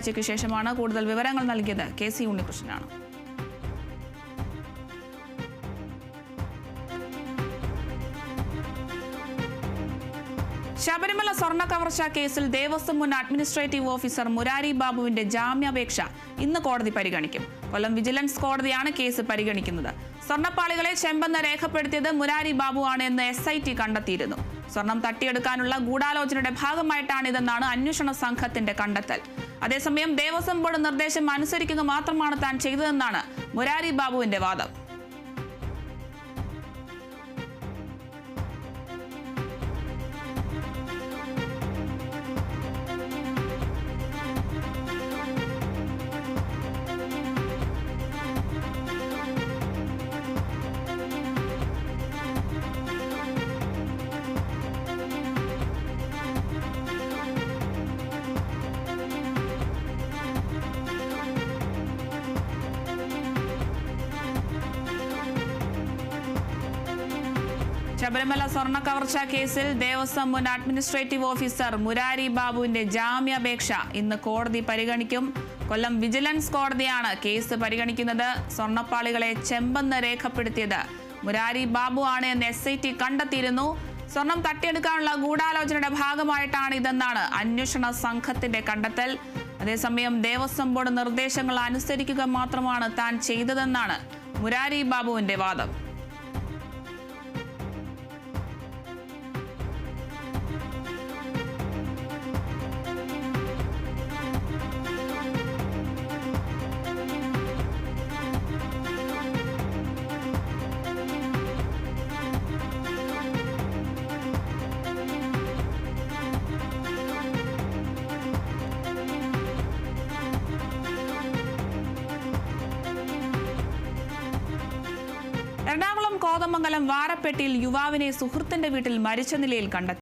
ഉച്ചയ്ക്ക് ശേഷമാണ് കൂടുതൽ വിവരങ്ങൾ നൽകിയത് കെ സി ഉണ്ണികൃഷ്ണനാണ്. ശബരിമല സ്വർണ കവർച്ച കേസിൽ ദേവസ്വം മുൻ അഡ്മിനിസ്ട്രേറ്റീവ് ഓഫീസർ മുരാരി ബാബുവിന്റെ ജാമ്യാപേക്ഷ ഇന്ന് കോടതി പരിഗണിക്കും. കൊല്ലം വിജിലൻസ് കോടതിയാണ് കേസ് പരിഗണിക്കുന്നത്. സ്വർണപ്പാളികളെ ചെമ്പെന്ന് രേഖപ്പെടുത്തിയത് മുരാരി ബാബു ആണ് എന്ന് എസ് ഐ ടി കണ്ടെത്തിയിരുന്നു. സ്വർണം തട്ടിയെടുക്കാനുള്ള ഗൂഢാലോചനയുടെ ഭാഗമായിട്ടാണിതെന്നാണ് അന്വേഷണ സംഘത്തിന്റെ കണ്ടെത്തൽ. അതേസമയം ദേവസ്വം ബോർഡ് നിർദ്ദേശം അനുസരിക്കുക മാത്രമാണ് താൻ ചെയ്തതെന്നാണ് മുരാരി ബാബുവിന്റെ വാദം ശബരിമല സ്വർണ കവർച്ച കേസിൽ ദേവസ്വം മുൻ അഡ്മിനിസ്ട്രേറ്റീവ് ഓഫീസർ മുരാരി ബാബുവിന്റെ ജാമ്യാപേക്ഷ ഇന്ന് കോടതി പരിഗണിക്കും. കൊല്ലം വിജിലൻസ് കോടതിയാണ് കേസ് പരിഗണിക്കുന്നത്. സ്വർണപ്പാളികളെ ചെമ്പെന്ന് രേഖപ്പെടുത്തിയത് മുരാരി ബാബു ആണ് എന്ന് എസ് ഐ ടി കണ്ടെത്തിയിരുന്നു. സ്വർണം തട്ടിയെടുക്കാനുള്ള ഗൂഢാലോചനയുടെ ഭാഗമായിട്ടാണ് ഇതെന്നാണ് അന്വേഷണ സംഘത്തിന്റെ കണ്ടെത്തൽ. അതേസമയം ദേവസ്വം ബോർഡ് നിർദ്ദേശങ്ങൾ അനുസരിക്കുക മാത്രമാണ് താൻ ചെയ്തതെന്നാണ് മുരാരി ബാബുവിന്റെ വാദം. എറണാകുളം കോതമംഗലം വാരപ്പെട്ടിയിൽ യുവാവിനെ സുഹൃത്തിന്റെ വീട്ടിൽ മരിച്ച നിലയിൽ കണ്ടെത്തി.